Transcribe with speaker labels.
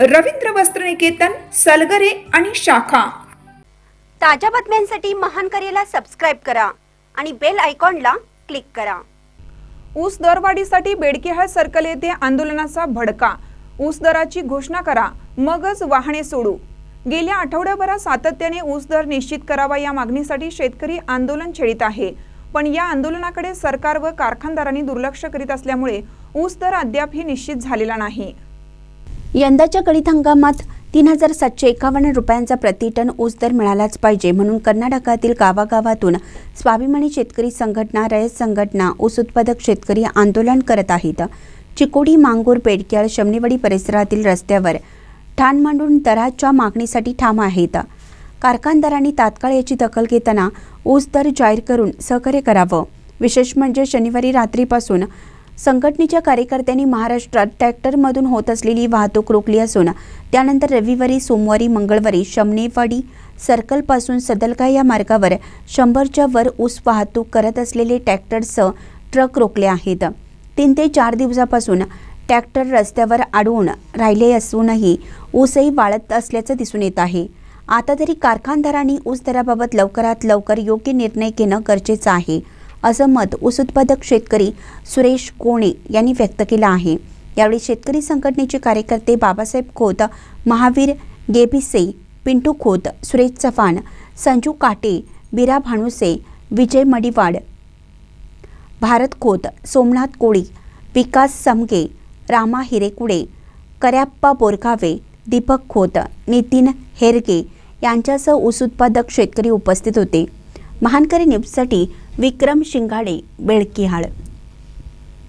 Speaker 1: रवींद्र वस्त्रनिकेतन सलगरे आणि शाखा.
Speaker 2: ताज्या बातम्यांसाठी महान करेला सबस्क्राईब करा आणि बेल आयकॉनला क्लिक करा.
Speaker 3: ऊस दरवाढीसाठी बेडकेहाळ सर्कल येथे आंदोलनाचा भडका. ऊस दराची घोषणा करा मगच वाहने सोडू. गेल्या आठवड्याभरात सातत्याने ऊस दर निश्चित करावा या मागणीसाठी शेतकरी आंदोलन छेडित आहे. पण या आंदोलनाकडे सरकार व कारखानदारांनी दुर्लक्ष करीत असल्यामुळे ऊस दर अद्यापही निश्चित झालेला नाही.
Speaker 4: यंदाच्या गळीत हंगामात तीन हजार सातशे एकावन्न रुपयांचा प्रतिटन ऊस दर मिळालाच पाहिजे म्हणून कर्नाटकातील गावागावातून स्वाभिमानी शेतकरी संघटना रयत संघटना ऊस उत्पादक शेतकरी आंदोलन करत आहेत. चिकोडी मांगूर पेडक्याळ शमनेवाडी परिसरातील रस्त्यावर ठाण मांडून दराच्या मागणीसाठी ठाम आहेत. कारखानदारांनी तात्काळ याची दखल घेताना ऊस दर जाहीर करून सहकार्य करावं. विशेष म्हणजे शनिवारी रात्रीपासून संघटनेच्या कार्यकर्त्यांनी महाराष्ट्रात ट्रॅक्टरमधून होत असलेली वाहतूक रोखली असून त्यानंतर रविवारी सोमवारी मंगळवारी शमनेवाडी सर्कलपासून सदलका या मार्गावर शंभरच्या वर ऊस वाहतूक करत असलेले ट्रॅक्टरसह ट्रक रोखले आहेत. तीन ते चार दिवसापासून ट्रॅक्टर रस्त्यावर अडवून राहिले असूनही ऊसही वाळत असल्याचं दिसून येत आहे. आता तरी कारखानदारांनी ऊस दराबाबत लवकरात लवकर योग्य निर्णय घेणं गरजेचं आहे. असं मत ऊस उत्पादक शेतकरी सुरेश कोणे यांनी व्यक्त केलं आहे. यावेळी शेतकरी संघटनेचे कार्यकर्ते बाबासाहेब खोत महावीर गेबिसे पिंटू खोत सुरेश चव्हाण संजू काटे बिरा भानुसे विजय मडिवाड भारत खोत सोमनाथ कोळी विकास समगे रामा हिरेकुडे कर्याप्पा बोरगावे दीपक खोत नितीन हेरगे यांच्यासह ऊस उत्पादक शेतकरी उपस्थित होते. महानकरी न्यूजसाठी विक्रम शिंगाडे बेळकीहाळ.